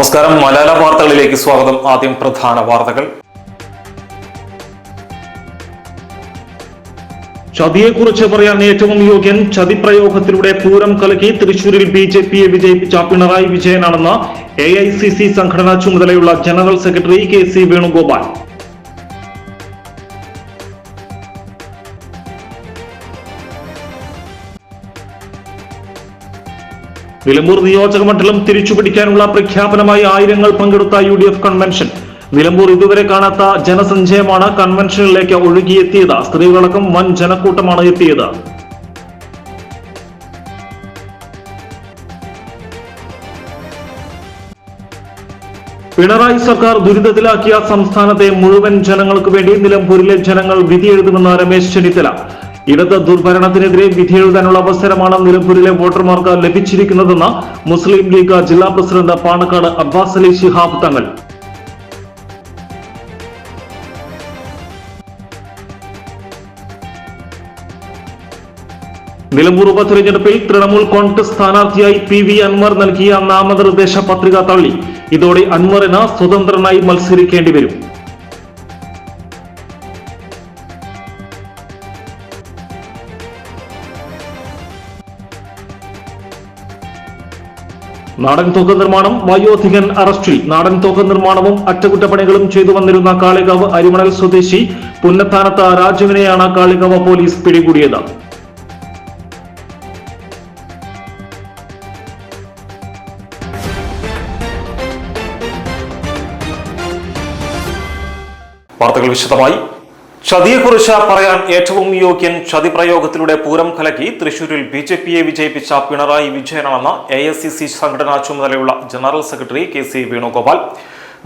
നമസ്കാരം. മലയാള വാർത്തകളിലേക്ക് സ്വാഗതം. ആദ്യം പ്രധാന വാർത്തകൾ. ചതിയെക്കുറിച്ച് പറയാൻ ഏറ്റവും യോഗ്യൻ ചതിപ്രയോഗത്തിലൂടെ പൂരം കലക്കി തൃശൂരിൽ ബി ജെ പിയെ വിജയിപ്പിച്ച പിണറായി വിജയനാണെന്ന് എ ഐ സി സി സംഘടനാ ചുമതലയുള്ള general secretary K C Venugopal. Nilambur നിയോജക മണ്ഡലം തിരിച്ചുപിടിക്കാനുള്ള പ്രഖ്യാപനമായി ആയിരങ്ങൾ പങ്കെടുത്ത U D F convention Nilambur ഇതുവരെ കാണാത്ത ജനസഞ്ചയമാണ് കൺവെൻഷനിലേക്ക് ഒഴുകിയെത്തിയത്. സ്ത്രീകളടക്കം വൻ ജനക്കൂട്ടമാണ് എത്തിയത്. പിണറായി സർക്കാർ ദുരിതത്തിലാക്കിയ സംസ്ഥാനത്തെ മുഴുവൻ ജനങ്ങൾക്ക് വേണ്ടി നിലമ്പൂരിലെ ജനങ്ങൾ വിധിയെഴുതുമെന്ന് രമേശ് ചെന്നിത്തല. ഇടത് ദുർഭരണത്തിനെതിരെ വിധി എഴുതാനുള്ള അവസരമാണ് നിലമ്പൂരിലെ വോട്ടർമാർക്ക് ലഭിച്ചിരിക്കുന്നതെന്ന് മുസ്ലിം ലീഗ് ജില്ലാ പ്രസിഡന്റ് പാണക്കാട് അബ്ബാസ് അലി ശിഹാബ് തങ്ങൾ. നിലമ്പൂർ ഉപതെരഞ്ഞെടുപ്പിൽ തൃണമൂൽ കോൺഗ്രസ് സ്ഥാനാർത്ഥിയായി പി വി അൻവർ നൽകിയ നാമനിർദ്ദേശ പത്രിക തള്ളി. ഇതോടെ അൻവറിന് സ്വതന്ത്രനായി മത്സരിക്കേണ്ടി വരും. നാടൻ തോക്ക് നിർമ്മാണം വയോധികൻ അറസ്റ്റിൽ. നാടൻ തോക്ക് നിർമ്മാണവും അറ്റകുറ്റപ്പണികളും ചെയ്തു വന്നിരുന്ന കാളികാവ് അരിമണൽ സ്വദേശി പുന്നത്താനത്ത് രാജുവിനെയാണ് കാളികാവ് പോലീസ് പിടികൂടിയത്. വാർത്തകൾ വിശദമായി. ചതിയെക്കുറിച്ച് പറയാൻ ഏറ്റവും യോഗ്യൻ ചതി പ്രയോഗത്തിലൂടെ പൂരം കലക്കി തൃശൂരിൽ ബി ജെ പിയെ വിജയിപ്പിച്ച പിണറായി വിജയനാണെന്ന് എ എസ് സി സി സംഘടനാ ചുമതലയുള്ള general secretary K C Venugopal.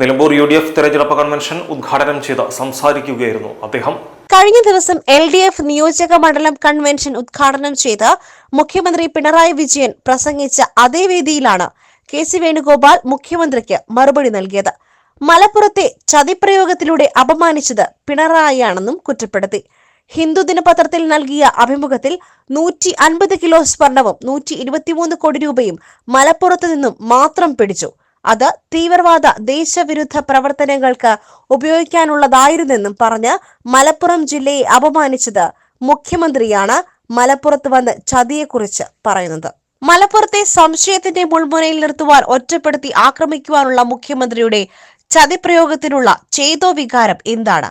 Nilambur U D F തെരഞ്ഞെടുപ്പ് കൺവെൻഷൻ ഉദ്ഘാടനം ചെയ്ത് സംസാരിക്കുകയായിരുന്നു അദ്ദേഹം. കഴിഞ്ഞ ദിവസം എൽ ഡി എഫ് നിയോജക മണ്ഡലം കൺവെൻഷൻ ഉദ്ഘാടനം ചെയ്ത് മുഖ്യമന്ത്രി പിണറായി വിജയൻ പ്രസംഗിച്ച അതേ വേദിയിലാണ് കെ സി വേണുഗോപാൽ മുഖ്യമന്ത്രിക്ക് മറുപടി നൽകിയത്. മലപ്പുറത്തെ ചതിപ്രയോഗത്തിലൂടെ അപമാനിച്ചത് പിണറായിയാണെന്നും കുറ്റപ്പെടുത്തി. ഹിന്ദു ദിനപത്രത്തിൽ നൽകിയ അഭിമുഖത്തിൽ നൂറ്റി അൻപത് കിലോ സ്വർണവും നൂറ്റി ഇരുപത്തിമൂന്ന് കോടി രൂപയും മലപ്പുറത്ത് നിന്നും മാത്രം പിടിച്ചു. അത് തീവ്രവാദ ദേശവിരുദ്ധ പ്രവർത്തനങ്ങൾക്ക് ഉപയോഗിക്കാനുള്ളതായിരുന്നെന്നും പറഞ്ഞ് മലപ്പുറം ജില്ലയെ അപമാനിച്ചത് മുഖ്യമന്ത്രിയാണ്. മലപ്പുറത്ത് വന്ന് ചതിയെക്കുറിച്ച് പറയുന്നത്. മലപ്പുറത്തെ സംശയത്തിന്റെ മുൾമുനയിൽ നിർത്തുവാൻ ഒറ്റപ്പെടുത്തി ആക്രമിക്കുവാനുള്ള മുഖ്യമന്ത്രിയുടെ ചതിപ്രയോഗത്തിനുള്ള ചേതോ വികാരം എന്താണ്?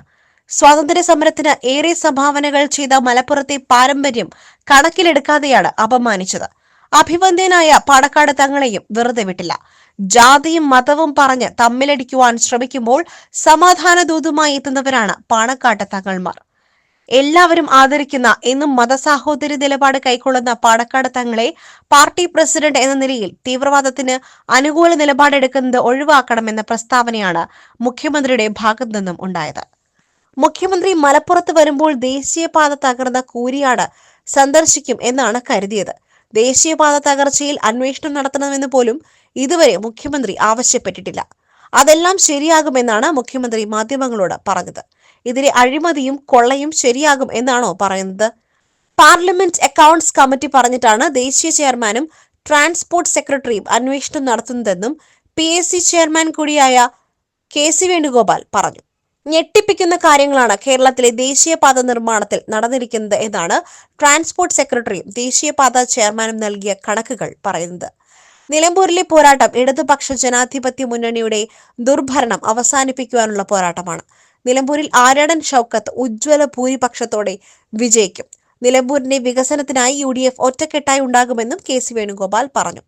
സ്വാതന്ത്ര്യ സമരത്തിന് ഏറെ സംഭാവനകൾ ചെയ്ത മലപ്പുറത്തെ പാരമ്പര്യം കണക്കിലെടുക്കാതെയാണ് അപമാനിച്ചത്. അഭിവന്ദ്യനായ പാണക്കാട് തങ്ങളെയും വെറുതെ വിട്ടില്ല. ജാതിയും മതവും പറഞ്ഞ് തമ്മിലടിക്കുവാൻ ശ്രമിക്കുമ്പോൾ സമാധാന ദൂതുമായി എത്തുന്നവരാണ് പാണക്കാട്ട് തങ്ങൾമാർ. എല്ലാവരും ആദരിക്കുന്ന എന്നും മതസാഹോദര്യ നിലപാട് കൈക്കൊള്ളുന്ന പാണക്കാട് തങ്ങളെ പാർട്ടി പ്രസിഡന്റ് എന്ന നിലയിൽ തീവ്രവാദത്തിന് അനുകൂല നിലപാടെടുക്കുന്നത് ഒഴിവാക്കണമെന്ന പ്രസ്താവനയാണ് മുഖ്യമന്ത്രിയുടെ ഭാഗത്തു നിന്നും ഉണ്ടായത്. മുഖ്യമന്ത്രി മലപ്പുറത്ത് വരുമ്പോൾ ദേശീയപാത തകർന്ന കൂരിയാട് സന്ദർശിക്കും എന്നാണ് കരുതിയത്. ദേശീയപാത തകർച്ചയിൽ അന്വേഷണം നടത്തണമെന്ന് പോലും ഇതുവരെ മുഖ്യമന്ത്രി ആവശ്യപ്പെട്ടിട്ടില്ല. അതെല്ലാം ശരിയാകുമെന്നാണ് മുഖ്യമന്ത്രി മാധ്യമങ്ങളോട് പറഞ്ഞത്. ഇതിലെ അഴിമതിയും കൊള്ളയും ശരിയാകും എന്നാണോ പറയുന്നത്? പാർലമെന്റ് അക്കൗണ്ട്സ് കമ്മിറ്റി പറഞ്ഞിട്ടാണ് ദേശീയ ചെയർമാനും ട്രാൻസ്പോർട്ട് സെക്രട്ടറിയും അന്വേഷണം നടത്തുന്നതെന്നും പി എസ് സി ചെയർമാൻ കൂടിയായ കെ സി വേണുഗോപാൽ പറഞ്ഞു. ഞെട്ടിപ്പിക്കുന്ന കാര്യങ്ങളാണ് കേരളത്തിലെ ദേശീയപാത നിർമ്മാണത്തിൽ നടന്നിരിക്കുന്നത് എന്നാണ് ട്രാൻസ്പോർട്ട് സെക്രട്ടറിയും ദേശീയപാത ചെയർമാനും നൽകിയ കണക്കുകൾ പറയുന്നത്. നിലമ്പൂരിലെ പോരാട്ടം ഇടതുപക്ഷ ജനാധിപത്യ മുന്നണിയുടെ ദുർഭരണം അവസാനിപ്പിക്കുവാനുള്ള പോരാട്ടമാണ്. നിലമ്പൂരിൽ ആരാടൻ ഷൗക്കത്ത് ഉജ്ജ്വല ഭൂരിപക്ഷത്തോടെ വിജയിക്കും. നിലമ്പൂരിന്റെ വികസനത്തിനായി യു ഡി എഫ് ഒറ്റക്കെട്ടായി ഉണ്ടാകുമെന്നും കെ സി വേണുഗോപാൽ പറഞ്ഞു.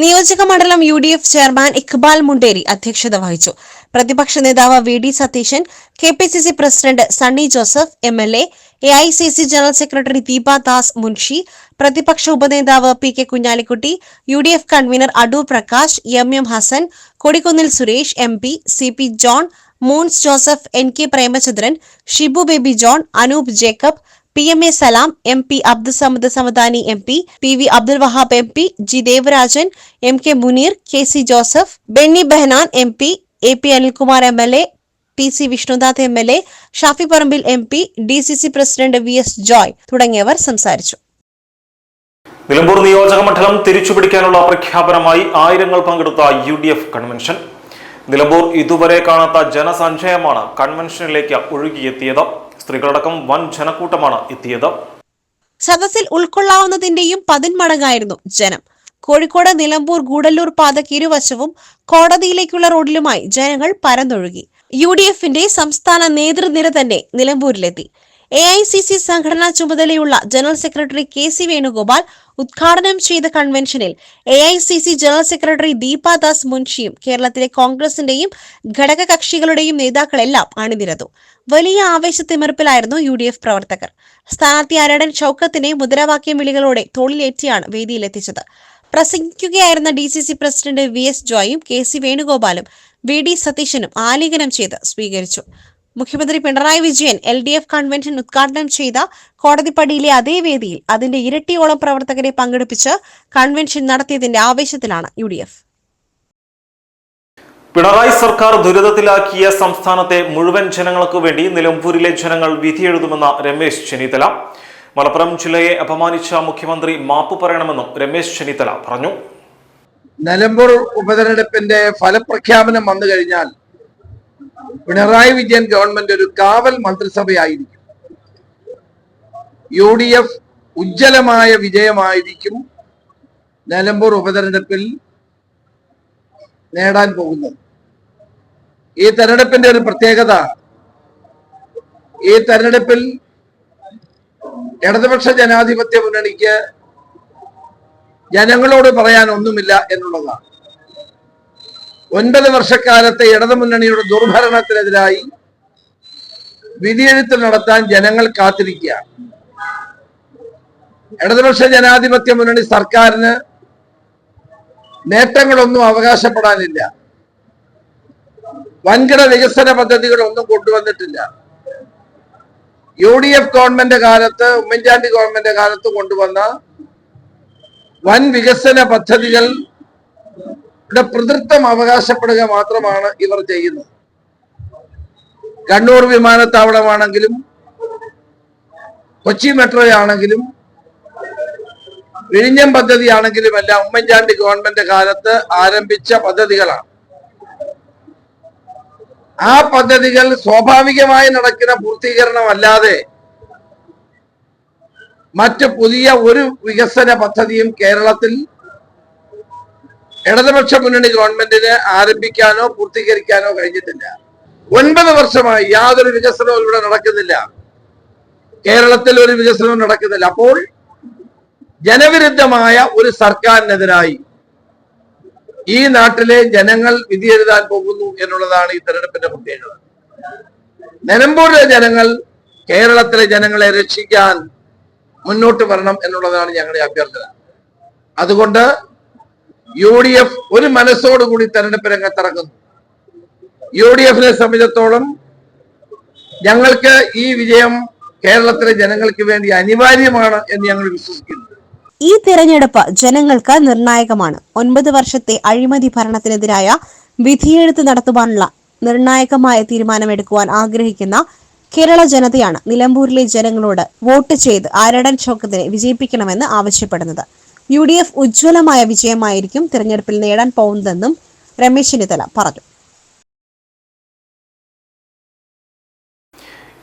നിയോജക മണ്ഡലം U D F chairman Iqbal Munderi അധ്യക്ഷത വഹിച്ചു. പ്രതിപക്ഷ നേതാവ് V D Satheesan K P C C president Sunny Joseph M L A A I C C general secretary Deepa Das Munshi പ്രതിപക്ഷ ഉപനേതാവ് P K Kunhalikutty U D F convener Adoor Prakash M M Hassan Kodikunnil Suresh M P C P John Mons Joseph N K Premachandran Shibu Baby John Anoop Jacob P M A Salam M P Abdussamad Samadani M P P V Abdul Wahab M P G Devarajan M K Muneer K C Joseph Benny Behanan M P A P Anilkumar M L A P C Vishnunath M L A Shafi Parambil M P D C C president V S Joy തുടങ്ങിയവർ സംസാരിച്ചു. നിലമ്പൂർ നിയോജക മണ്ഡലം തിരിച്ചുപിടിക്കാനുള്ള പ്രഖ്യാപനമായി ആയിരങ്ങൾ പങ്കെടുത്ത U D F convention. Nilambur ഇതുവരെ കാണാത്ത ജനസഞ്ചയമാണ് കൺവെൻഷനിലേക്ക് ഒഴുകിയെത്തിയത്. സ്ത്രീകളടക്കം വൻ ജനക്കൂട്ടമാണ് എത്തിയത്. സദസ്സിൽ ഉൾക്കൊള്ളാവുന്നതിന്റെയും പതിന്മടങ്ങായിരുന്നു ജനം. കോഴിക്കോട് നിലമ്പൂർ ഗൂഡല്ലൂർ പാതയ്ക്ക് ഇരുവശവും കോടതിയിലേക്കുള്ള റോഡിലുമായി ജനങ്ങൾ പരന്നൊഴുകി. യു ഡി എഫിന്റെ സംസ്ഥാന നേതൃനിര തന്നെ നിലമ്പൂരിലെത്തി. എ ഐ സി സി സംഘടനാ ചുമതലയുള്ള general secretary K C Venugopal ഉദ്ഘാടനം ചെയ്ത കൺവെൻഷനിൽ A I C C general secretary Deepadas മുൻഷിയും കേരളത്തിലെ കോൺഗ്രസിന്റെയും ഘടകകക്ഷികളുടെയും നേതാക്കളെല്ലാം അണിനിരന്നു. വലിയ ആവേശത്തിമിർപ്പിലായിരുന്നു യു ഡി എഫ് പ്രവർത്തകർ. സ്ഥാനാർത്ഥി അരടൻ ചൌക്കത്തിനെ മുദ്രാവാക്യം വിളികളോടെ തോളിലേറ്റിയാണ് വേദിയിലെത്തിച്ചത്. പ്രസംഗിക്കുകയായിരുന്ന D C C president V S ജോയും K C വേണുഗോപാലും വി ഡി സതീശനും ആലിംഗനം ചെയ്ത് സ്വീകരിച്ചു. മുഖ്യമന്ത്രി Pinarayi Vijayan L D F convention ഉദ്ഘാടനം ചെയ്ത കോടതിപ്പടിയിലെ അതേ വേദിയിൽ അതിന്റെ ഇരട്ടിയോളം പ്രവർത്തകരെ പങ്കെടുപ്പിച്ച് കൺവെൻഷൻ നടത്തിയതിന്റെ ആവേശത്തിലാണ് യു ഡി എഫ്. പിണറായി സർക്കാർ ദുരിതത്തിലാക്കിയ സംസ്ഥാനത്തെ മുഴുവൻ ജനങ്ങൾക്കു വേണ്ടി നിലമ്പൂരിലെ ജനങ്ങൾ വിധിയെഴുതുമെന്ന രമേശ് ചെന്നിത്തല. മലപ്പുറം ജില്ലയെ അപമാനിച്ച മുഖ്യമന്ത്രി മാപ്പ് പറയണമെന്നും രമേശ് ചെന്നിത്തല പറഞ്ഞു. നിലമ്പൂർ ഉപതെരഞ്ഞെടുപ്പിന്റെ ഫലപ്രഖ്യാപനം വന്നു കഴിഞ്ഞാൽ പിണറായി വിജയൻ ഗവൺമെന്റ് ഒരു കാവൽ മന്ത്രിസഭയായിരിക്കും. യു ഡി എഫ് ഉജ്ജ്വലമായ വിജയമായിരിക്കും നിലമ്പൂർ ഉപതെരഞ്ഞെടുപ്പിൽ നേടാൻ പോകുന്നത്. ഈ തെരഞ്ഞെടുപ്പിന്റെ ഒരു പ്രത്യേകത ഈ തെരഞ്ഞെടുപ്പിൽ ഇടതുപക്ഷ ജനാധിപത്യ മുന്നണിക്ക് ജനങ്ങളോട് പറയാൻ ഒന്നുമില്ല എന്നുള്ളതാണ്. ഒൻപത് വർഷക്കാലത്തെ ഇടതുമുന്നണിയുടെ ദുർഭരണത്തിനെതിരായി വിധിയെഴുത്ത് നടത്താൻ ജനങ്ങൾ കാത്തിരിക്കുക. ഇടതുപക്ഷ ജനാധിപത്യ മുന്നണി സർക്കാരിന് നേട്ടങ്ങളൊന്നും അവകാശപ്പെടാനില്ല. വൻകിട വികസന പദ്ധതികളൊന്നും കൊണ്ടുവന്നിട്ടില്ല. യു ഡി എഫ് ഗവൺമെന്റ് കാലത്ത് ഉമ്മൻചാണ്ടി ഗവൺമെന്റ് കാലത്ത് കൊണ്ടുവന്ന വൻ വികസന പദ്ധതികൾ പ്രതിത്വം അവകാശപ്പെടുക മാത്രമാണ് ഇവർ ചെയ്യുന്നത്. കണ്ണൂർ വിമാനത്താവളമാണെങ്കിലും കൊച്ചി മെട്രോ ആണെങ്കിലും വിഴിഞ്ഞം പദ്ധതിയാണെങ്കിലും എല്ലാം ഉമ്മൻചാണ്ടി ഗവൺമെന്റ് കാലത്ത് ആരംഭിച്ച പദ്ധതികളാണ്. ആ പദ്ധതികൾ സ്വാഭാവികമായി നടക്കുന്ന പൂർത്തീകരണമല്ലാതെ മറ്റ് പുതിയ ഒരു വികസന പദ്ധതിയും കേരളത്തിൽ ഇടതുപക്ഷ മുന്നണി ഗവൺമെന്റിന് ആരംഭിക്കാനോ പൂർത്തീകരിക്കാനോ കഴിഞ്ഞിട്ടില്ല. ഒൻപത് വർഷമായി യാതൊരു വികസനവും ഇവിടെ നടക്കുന്നില്ല. കേരളത്തിൽ ഒരു വികസനവും നടക്കുന്നില്ല. അപ്പോൾ ജനവിരുദ്ധമായ ഒരു സർക്കാരിനെതിരായി ഈ നാട്ടിലെ ജനങ്ങൾ വിധിയെഴുതാൻ പോകുന്നു എന്നുള്ളതാണ് ഈ തെരഞ്ഞെടുപ്പിന്റെ പ്രത്യേകത. നിലമ്പൂരിലെ ജനങ്ങൾ കേരളത്തിലെ ജനങ്ങളെ രക്ഷിക്കാൻ മുന്നോട്ട് വരണം എന്നുള്ളതാണ് ഞങ്ങളുടെ അഭ്യർത്ഥന. അതുകൊണ്ട് യു ഡി എഫ് ഒരു മനസ്സോടുകൂടി തെരഞ്ഞെടുപ്പ് രംഗത്തിറങ്ങുന്നു. യു ഡി എഫിനെ സംബന്ധിച്ചിടത്തോളം ഞങ്ങൾക്ക് ഈ വിജയം കേരളത്തിലെ ജനങ്ങൾക്ക് വേണ്ടി അനിവാര്യമാണ് എന്ന് ഞങ്ങൾ വിശ്വസിക്കുന്നു. ഈ തിരഞ്ഞെടുപ്പ് ജനങ്ങൾക്ക് നിർണായകമാണ്. ഒൻപത് വർഷത്തെ അഴിമതി ഭരണത്തിനെതിരായ വിധിയെഴുത്ത് നടത്തുവാനുള്ള നിർണായകമായ തീരുമാനമെടുക്കുവാൻ ആഗ്രഹിക്കുന്ന കേരള ജനതയാണ് നിലമ്പൂരിലെ ജനങ്ങളോട് വോട്ട് ചെയ്ത് ആരടൻ ചോക്കത്തിനെ വിജയിപ്പിക്കണമെന്ന് ആവശ്യപ്പെടുന്നത്. യു ഡി എഫ് ഉജ്ജ്വലമായ വിജയമായിരിക്കും തിരഞ്ഞെടുപ്പിൽ നേടാൻ പോകുന്നതെന്നും രമേശ് ചെന്നിത്തല പറഞ്ഞു.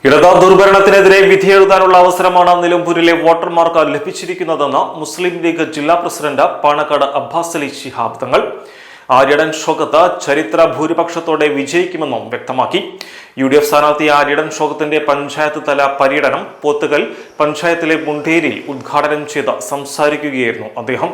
ഇടതാ ദുർഭരണത്തിനെതിരെ വിധിയെഴുതാനുള്ള അവസരമാണ് നിലമ്പൂരിലെ വോട്ടർമാർക്ക് ലഭിച്ചിരിക്കുന്നതെന്ന് മുസ്ലിം ലീഗ് ജില്ലാ പ്രസിഡന്റ് പാണക്കാട് അബ്ബാസ് അലി ശിഹാബ് തങ്ങൾ. ആര്യടൻ ഷോക്കത്ത് ചരിത്ര ഭൂരിപക്ഷത്തോടെ വിജയിക്കുമെന്നും വ്യക്തമാക്കി. യു ഡി എഫ് സ്ഥാനാർത്ഥി ആര്യടൻ ഷോക്കത്തിന്റെ പഞ്ചായത്ത് തല പര്യടനം പോത്തുകൽ പഞ്ചായത്തിലെ മുണ്ടേരിൽ ഉദ്ഘാടനം ചെയ്ത് സംസാരിക്കുകയായിരുന്നു അദ്ദേഹം.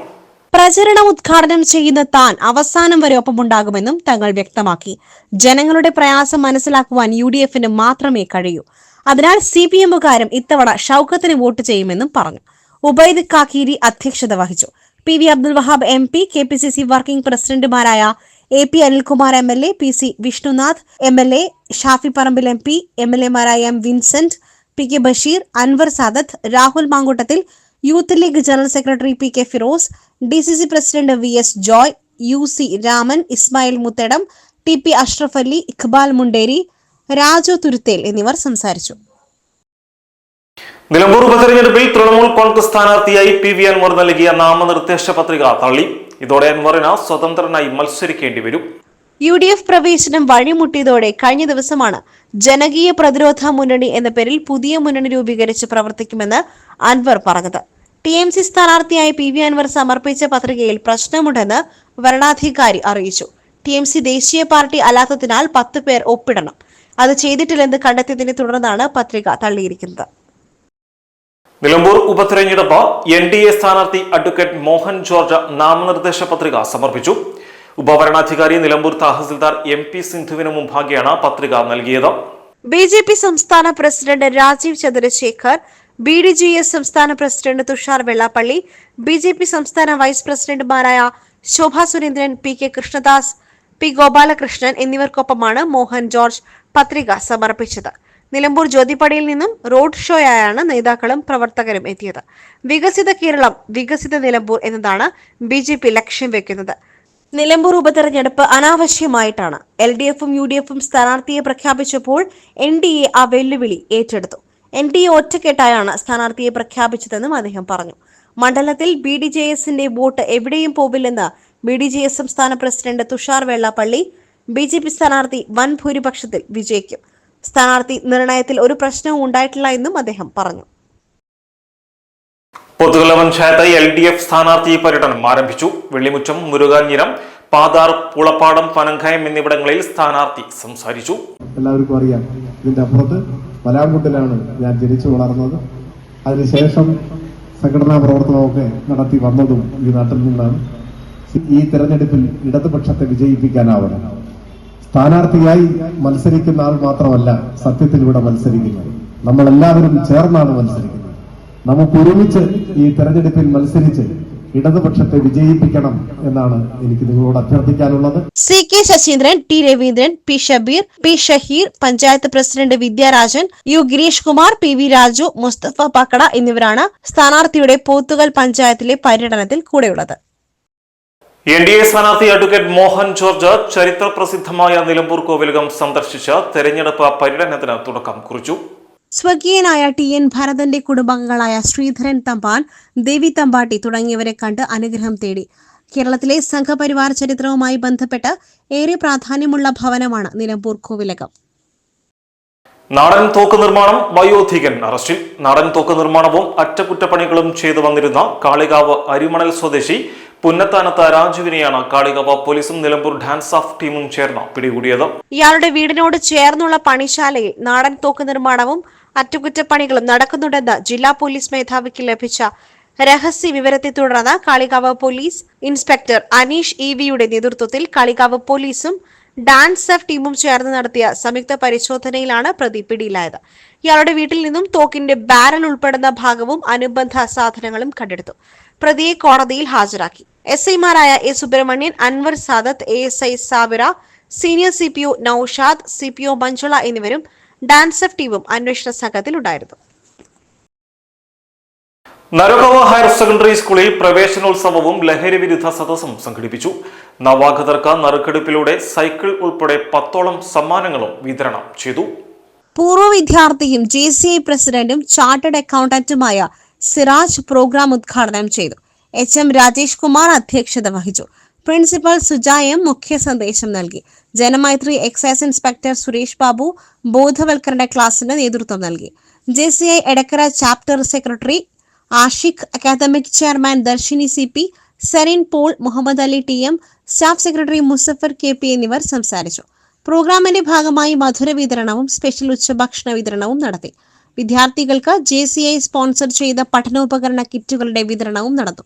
പ്രചരണം ഉദ്ഘാടനം ചെയ്യുന്ന താൻ അവസാനം വരെ ഒപ്പമുണ്ടാകുമെന്നും തങ്ങൾ വ്യക്തമാക്കി. ജനങ്ങളുടെ പ്രയാസം മനസ്സിലാക്കുവാൻ യു ഡി എഫിന് മാത്രമേ കഴിയൂ. അതിനാൽ സി പി എമ്മുകാരും ഇത്തവണ ഷൌക്കത്തിന് വോട്ട് ചെയ്യുമെന്നും പറഞ്ഞു. ഉബൈദ് കാക്കീരി അധ്യക്ഷത വഹിച്ചു. P V Abdul Wahab M P K P C C working പ്രസിഡന്റുമാരായ A P Anilkumar M L A P C Vishnunath M L A Shafi Parambil M P M L എമാരായ M Vincent P K Basheer Anwar Sadath Rahul Mamkootathil Youth League general secretary P K Firos D C C president V S Joy U C Raman Ismail Muthedam T P Ashraf Ali Iqbal Munderi Raju Thuruthel എന്നിവർ സംസാരിച്ചു. നിലമ്പൂർ ഉപതെരഞ്ഞെടുപ്പിൽ തൃണമൂൽ കോൺഗ്രസ് സ്ഥാനാർത്ഥിയായി P V Anwar നൽകിയ നാമനിർദ്ദേശ പത്രിക തള്ളി. ഇതോടെ അൻവറിന് സ്വതന്ത്രനായി മത്സരിക്കേണ്ടി വരും. യു ഡി എഫ് പ്രവേശനം വഴിമുട്ടിയതോടെ കഴിഞ്ഞ ദിവസമാണ് ജനകീയ പ്രതിരോധ മുന്നണി എന്ന പേരിൽ പുതിയ മുന്നണി രൂപീകരിച്ച് പ്രവർത്തിക്കുമെന്ന് അൻവർ പറഞ്ഞത്. ടി എം സി സ്ഥാനാർത്ഥിയായി പി വി അൻവർ സമർപ്പിച്ച പത്രികയിൽ പ്രശ്നമുണ്ടെന്ന് വരണാധികാരി അറിയിച്ചു. ടി എം സി ദേശീയ പാർട്ടി അല്ലാത്തതിനാൽ പത്ത് പേർ ഒപ്പിടണം. അത് ചെയ്തിട്ടില്ലെന്ന് കണ്ടെത്തിയതിനെ തുടർന്നാണ് പത്രിക തള്ളിയിരിക്കുന്നത്. നിലമ്പൂർ ഉപതെരഞ്ഞെടുപ്പ് എൻ ഡി എ സ്ഥാനാർത്ഥി അഡ്വക്കേറ്റ് മോഹൻ ജോർജ് നാമനിർദ്ദേശ പത്രിക സമർപ്പിച്ചു. ഉപഭരണാധികാരി നിലമ്പൂർ തഹസിൽദാർ എം പി സിന്ധുവിന് മുമ്പാകെയാണ് പത്രിക നൽകിയത്. ബി ജെ പി സംസ്ഥാന president Rajeev Chandrasekhar B D J S സംസ്ഥാന president Thushar Vellappally B J P സംസ്ഥാന വൈസ് പ്രസിഡന്റുമാരായ Shobha Surendran P K Krishnadas P Gopalakrishnan എന്നിവർക്കൊപ്പമാണ് Mohan George പത്രിക സമർപ്പിച്ചത്. നിലമ്പൂർ ജ്യോതിപ്പടിയിൽ നിന്നും റോഡ് ഷോയായാണ് നേതാക്കളും പ്രവർത്തകരും എത്തിയത്. വികസിത കേരളം വികസിത നിലമ്പൂർ എന്നതാണ് ബി ജെ പി ലക്ഷ്യം വെക്കുന്നത്. നിലമ്പൂർ ഉപതെരഞ്ഞെടുപ്പ് അനാവശ്യമായിട്ടാണ്. എൽ ഡി എഫും യു ഡി എഫും സ്ഥാനാർത്ഥിയെ പ്രഖ്യാപിച്ചപ്പോൾ എൻ ഡി എ ആ വെല്ലുവിളി ഏറ്റെടുത്തു. എൻ ഡി എ ഒറ്റക്കെട്ടായാണ് സ്ഥാനാർത്ഥിയെ പ്രഖ്യാപിച്ചതെന്നും അദ്ദേഹം പറഞ്ഞു. മണ്ഡലത്തിൽ ബി ഡി ജെ എസിന്റെ വോട്ട് എവിടെയും പോവില്ലെന്ന് ബി ഡി ജെ എസ് സംസ്ഥാന president Thushar Vellappally B J P സ്ഥാനാർത്ഥി വൻ ഭൂരിപക്ഷത്തിൽ വിജയിക്കും. സ്ഥാനാർത്ഥി നിർണയത്തിൽ ഒരു പ്രശ്നവും ഉണ്ടായിട്ടില്ല എന്നും അദ്ദേഹം പറഞ്ഞു. Pothukal panchayat L D F സ്ഥാനാർത്ഥി പര്യടനം ആരംഭിച്ചു. വെള്ളിമുറ്റം മുരുകാഞ്ഞിരം പാതാർ പുളപ്പാടം പനങ്കയം എന്നിവിടങ്ങളിൽ സ്ഥാനാർത്ഥി സംസാരിച്ചു. എല്ലാവർക്കും അറിയാം. ഇതിന്റെ അപ്പുറത്ത് വലാങ്കുട്ടിലാണ് ഞാൻ ജനിച്ചു വളർന്നത്. അതിനുശേഷം സംഘടനാ പ്രവർത്തനമൊക്കെ നടത്തി വന്നതും ഈ നാട്ടിൽ നിന്നാണ്. ഈ തെരഞ്ഞെടുപ്പിൽ ഇടതുപക്ഷത്തെ വിജയിപ്പിക്കാനാവണം. സ്ഥാനാർത്ഥിയായി മത്സരിക്കുന്ന ആൾ മാത്രമല്ല സത്യത്തിൽ ഇവിടെ മത്സരിക്കുന്നത്. നമ്മളെല്ലാവരും ചേർന്നാണ് മത്സരിക്കുന്നത്. നമുക്ക് ഒരുമിച്ച് ഈ തെരഞ്ഞെടുപ്പിൽ മത്സരിച്ച് ഇടതുപക്ഷത്തെ വിജയിപ്പിക്കണം എന്നാണ് എനിക്ക് നിങ്ങളോട് അഭ്യർത്ഥിക്കാനുള്ളത്. C K Saseendran T Raveendran P Shabeer P Shaheer panchayat president Vidyarajan U Girish Kumar P V Raju Musthafa Pakkada എന്നിവരാണ് സ്ഥാനാർത്ഥിയുടെ പോത്തുകൽ പഞ്ചായത്തിലെ പര്യടനത്തിൽ കൂടെയുള്ളത്. എൻ ഡി എ സ്ഥാനാർത്ഥി അഡ്വക്കേറ്റ് മോഹൻ ജോർജ് ചരിത്ര പ്രസിദ്ധമായ നിലമ്പൂർ കോവിലകം സന്ദർശിച്ച് തെരഞ്ഞെടുപ്പ് പര്യടനത്തിന് തുടക്കം കുറിച്ചു. സ്വകീയനായ ടി എൻ ഭരതന്റെ കുടുംബാംഗങ്ങളായ ശ്രീധരൻ തമ്പാൻ ദേവി തമ്പാട്ടി തുടങ്ങിയവരെ കണ്ട് അനുഗ്രഹം തേടി. കേരളത്തിലെ സംഘപരിവാർ ചരിത്രവുമായി ബന്ധപ്പെട്ട് ഏറെ പ്രാധാന്യമുള്ള ഭവനമാണ് നിലമ്പൂർ കോവിലകം. നാടൻ തോക്ക് നിർമ്മാണം വയോധികൻ അറസ്റ്റിൽ. നാടൻ തോക്ക് നിർമ്മാണവും അറ്റകുറ്റപ്പണികളും ചെയ്തു വന്നിരുന്ന കാളികാവ് അരിമണൽ സ്വദേശി പുന്നത്താനത്ത് രാജുവിനെയാണ് കാളികവ പോലീസും നിലമ്പൂർ ഡാൻസ് ഓഫ് ടീമും ചേർന്ന് പിടികൂടിയത്. ഇയാളുടെ വീടിനോട് ചേർന്നുള്ള പണിശാലയിൽ നാടൻ തോക്ക് നിർമ്മാണവും അറ്റകുറ്റപ്പണികളും നടക്കുന്നുണ്ടെന്ന് ജില്ലാ പോലീസ് മേധാവിക്ക് ലഭിച്ച രഹസ്യ വിവരത്തെ തുടർന്ന് Kalikavu police inspector Aneesh E വിയുടെ നേതൃത്വത്തിൽ കാളികാവ് പോലീസും ഡാൻസ് എഫ് ടീമും ചേർന്ന് നടത്തിയ സംയുക്ത പരിശോധനയിലാണ് പ്രതി പിടിയിലായത്. ഇയാളുടെ വീട്ടിൽ നിന്നും തോക്കിന്റെ ബാരൽ ഉൾപ്പെടുന്ന ഭാഗവും അനുബന്ധ സാധനങ്ങളും കണ്ടെടുത്തു. പ്രതിയെ കോടതിയിൽ ഹാജരാക്കി. എസ് ഐമാരായ A Subrahmanyan Anwar Sadath A S I Sabira senior C P O Noushad C P O Manjula എന്നിവരും ഡാൻസഫ് എഫ് ടീമും അന്വേഷണ സംഘത്തിലുണ്ടായിരുന്നു നരകവ ഹയർ സെക്കൻഡറി സ്കൂളിൽ പ്രവേശനോത്സവവും ലഹരി വിരുദ്ധ സദസ്സും സംഘടിപ്പിച്ചു. നവാഗതർക്ക് നറുക്കെടുപ്പിലൂടെ സൈക്കിൾ ഉൾപ്പെടെ പത്തോളം സമ്മാനങ്ങളും വിതരണം ചെയ്തു. പൂർവ വിദ്യാർത്ഥിയും ജെ സി ഐ പ്രസിഡന്റും ചാർട്ടേഡ് അക്കൗണ്ടന്റുമായ സിറാജ് പ്രോഗ്രാം ഉദ്ഘാടനം ചെയ്തു. എച്ച് എം രാജേഷ് കുമാർ അധ്യക്ഷത വഹിച്ചു. പ്രിൻസിപ്പൽ സുജായം മുഖ്യ സന്ദേശം നൽകി. ജനമൈത്രി എക്സൈസ് ഇൻസ്പെക്ടർ സുരേഷ് ബാബു ബോധവൽക്കരണ ക്ലാസ്സിന് നേതൃത്വം നൽകി. J C I Edakkara chapter secretary Ashiq academic chairman Darshini C P Serin Paul Muhammad Ali T M staff secretary Muzaffar K P എന്നിവർ സംസാരിച്ചു. പ്രോഗ്രാമിന്റെ ഭാഗമായി മധുര വിതരണവും സ്പെഷ്യൽ ഉച്ചഭക്ഷണ വിതരണവും നടത്തി. വിദ്യാർത്ഥികൾക്ക് ജെ സി ഐ സ്പോൺസർ ചെയ്ത പഠനോപകരണ കിറ്റുകളുടെ വിതരണവും നടന്നു.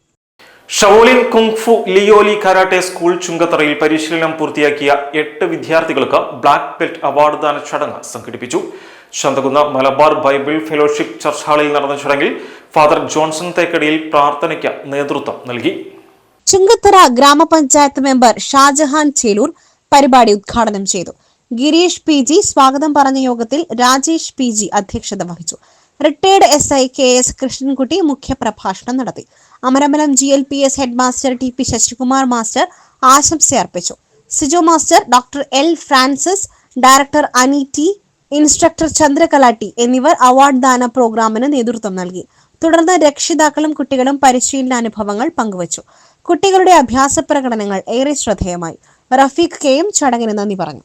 ഷവോലിൻ കുങ്ഫു ലിയോലി കരാട്ടെ സ്കൂൾ ചുങ്കത്തറയിൽ പരിശീലനം പൂർത്തിയാക്കിയ എട്ട് വിദ്യാർത്ഥികൾക്ക് ബ്ലാക്ക് ബെൽറ്റ് അവാർഡ് ദാന ചടങ്ങ് സംഘടിപ്പിച്ചു. Chanthakunnu Malabar Bible fellowship church ഹാളിൽ നടന്ന ചടങ്ങിൽ ഫാദർ ജോൺസൺ തേക്കടിയിൽ പ്രാർത്ഥനയ്ക്ക് നേതൃത്വം നൽകി. ചുങ്കത്തറ ഗ്രാമപഞ്ചായത്ത് മെമ്പർ ഷാജഹാൻ ചേലൂർ പരിപാടി ഉദ്ഘാടനം ചെയ്തു. ഗിരീഷ് പി ജി സ്വാഗതം പറഞ്ഞ യോഗത്തിൽ രാജേഷ് പി ജി അധ്യക്ഷത വഹിച്ചു. Retired S I K S Krishnankutty മുഖ്യപ്രഭാഷണം നടത്തി. Amaramalam G L P S head master T P Sasikumar master ആശംസ അർപ്പിച്ചു. Sijo master doctor L Francis director Ani T instructor ചന്ദ്രകലാട്ടി എന്നിവർ അവാർഡ് ദാന പ്രോഗ്രാമിന് നേതൃത്വം നൽകി. തുടർന്ന് രക്ഷിതാക്കളും കുട്ടികളും പരിശീലന അനുഭവങ്ങൾ പങ്കുവച്ചു. കുട്ടികളുടെ അഭ്യാസ പ്രകടനങ്ങൾ ഏറെ ശ്രദ്ധേയമായി. റഫീഖ് കെയും ചടങ്ങിന് നന്ദി പറഞ്ഞു.